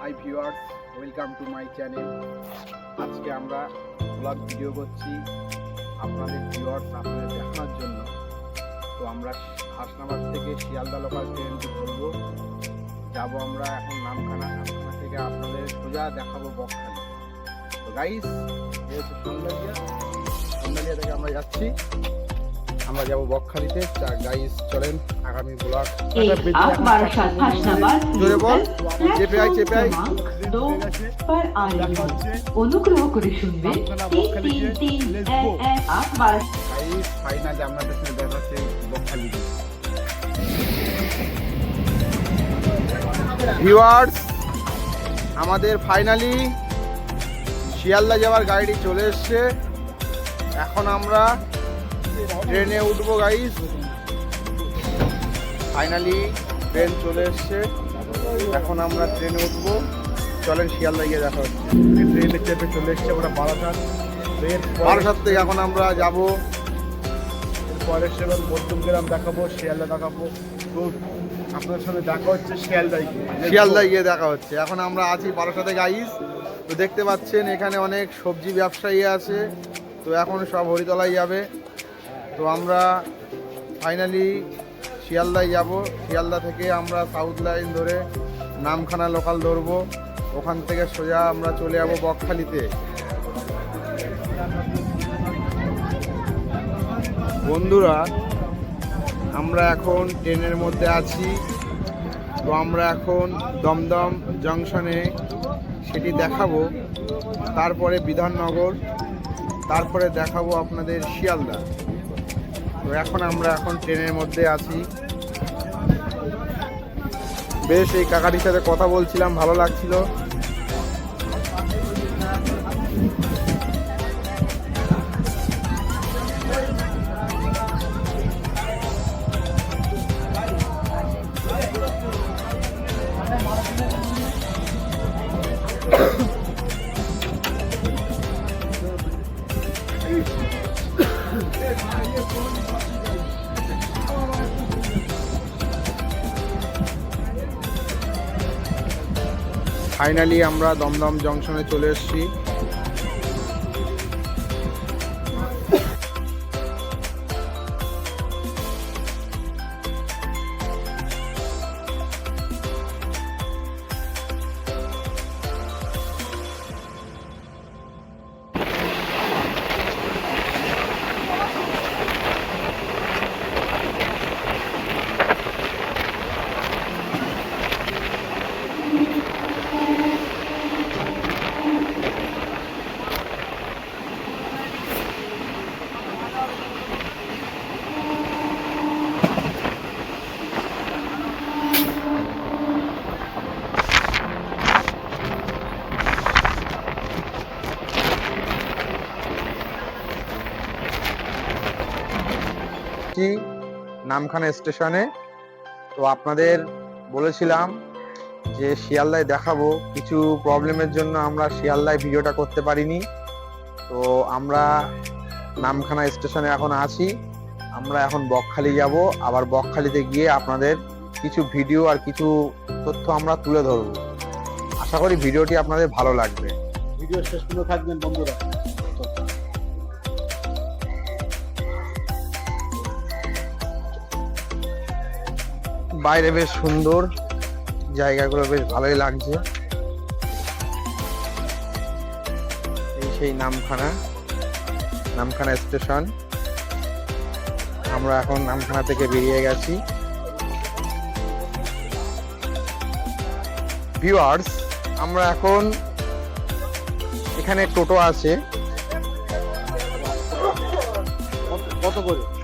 Hi viewers welcome to my channel আজকে আমরা blog video করছি আপনাদের ভিউয়ার্স আপনাদের দেখানোর জন্য। তো আমরা হাসনাবাদ থেকে শিয়ালদা লোকাল ট্রেনটি ধরবো। যাব আমরা এখন নামখানা। নামখানা থেকে আপনাদের সোজা দেখাবো বকখালি। তো গাইস যেহেতু হচ্ছে সন্ধ্যালিয়া সন্ধ্যালিয়া থেকে আমরা যাচ্ছি। আমরা যাব বকখালিতে। গাইস চলেন আগামী আচ্ছা, ব্লগ জোরে বল। চেপে আই চেপে আই অনুগ্রহ করে ফাইনালি আপনাদের হচ্ছে বকখালিতে ভিউয়ার্স আমাদের ফাইনালি শিয়ালদা যাওয়ার গাড়িটি চলে এসছে। এখন আমরা ট্রেনে উঠবো গাইস ফাইনালি ট্রেন চলে এসছে। এখন আমরা ট্রেনে উঠবো। চলেন শিয়ালদা গিয়ে দেখা হচ্ছে। ট্রেনে চেপে চলে এসছে আমরা বারাসাত। বারাসাত থেকে এখন আমরা যাব। পরে সেবার মধ্যমগ্রাম দেখাবো শিয়ালদা দেখাবো। তো আপনার সাথে দেখা হচ্ছে শিয়ালদায় গিয়ে। শিয়ালদা গিয়ে দেখা হচ্ছে। এখন আমরা আছি বারাসাতে গাইস তো দেখতে পাচ্ছেন এখানে অনেক সবজি ব্যবসায়ী আছে। তো এখন সব হরিতলায় যাবে। তো আমরা ফাইনালি শিয়ালদায় যাব। শিয়ালদা থেকে আমরা সাউথ লাইন ধরে নামখানা লোকাল ধরবো। ওখান থেকে সোজা আমরা চলে যাব বকখালিতে। বন্ধুরা, আমরা এখন ট্রেনের মধ্যে আছি। তো আমরা এখন দমদম জংশনে সেটি দেখাবো। তারপরে বিধাননগর, তারপরে দেখাবো আপনাদের শিয়ালদা। এখন আমরা এখন ট্রেনের মধ্যে আছি। বেশ এই কাকাটির সাথে কথা বলছিলাম ভালো লাগছিল। ফাইনালি আমরা দমদম জংশনে চলে এসেছি। কি নামখানা স্টেশনে। তো আপনাদের বলেছিলাম যে শিয়ালদায় দেখাবো, কিছু প্রবলেমের জন্য আমরা শিয়ালদায় ভিডিওটা করতে পারিনি। তো আমরা নামখানা স্টেশনে এখন আছি। আমরা এখন বকখালি যাব। আবার বকখালিতে গিয়ে আপনাদের কিছু ভিডিও আর কিছু তথ্য আমরা তুলে ধরবো। আশা করি ভিডিওটি আপনাদের ভালো লাগবে। ভিডিও শেষ থাকবেন বন্ধুরা। বাইরে বেশ সুন্দর জায়গাগুলো বেশ ভালোই লাগছে। এই সেই নামখানা নামখানা স্টেশন। আমরা এখন নামখানা থেকে বেরিয়ে গেছি। ভিউয়ার্স, আমরা এখন এখানে টোটো আছে। কত- কত করে?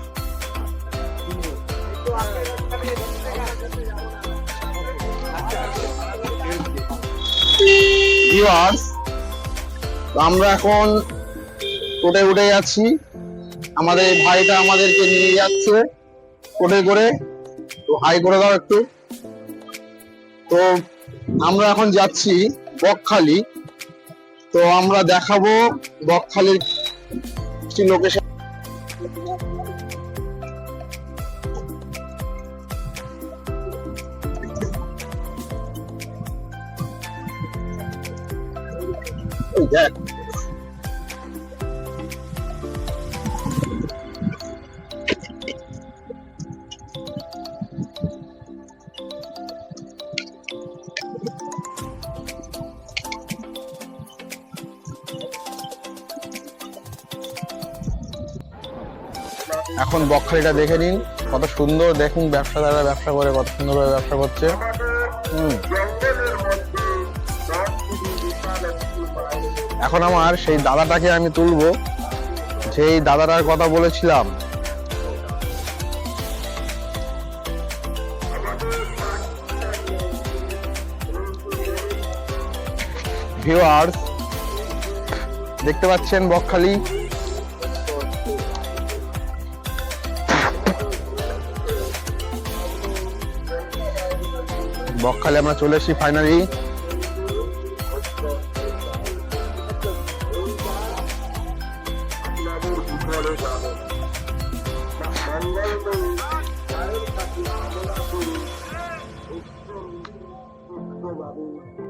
ভিউয়ার্স আমরা এখন কোটে উঠে যাচ্ছি। আমাদের ভাইটা আমাদেরকে নিয়ে যাচ্ছে কোটে করে। তো হাই করে দাও একটু। তো আমরা এখন যাচ্ছি বকখালি। তো আমরা দেখাবো বকখালির কিছু লোকেশন এখন বকখালিটা দেখে নিন, কত সুন্দর দেখুন ব্যবসাদাররা ব্যবসা করে, কত সুন্দরভাবে ব্যবসা করছে। হুম। এখন আমার সেই দাদাটাকে আমি তুলবো। যেই দাদাটার কথা বলেছিলাম। দেখতে পাচ্ছেন বকখালি? বকখালি আমরা চলে এসেছি ফাইনালি my well-being.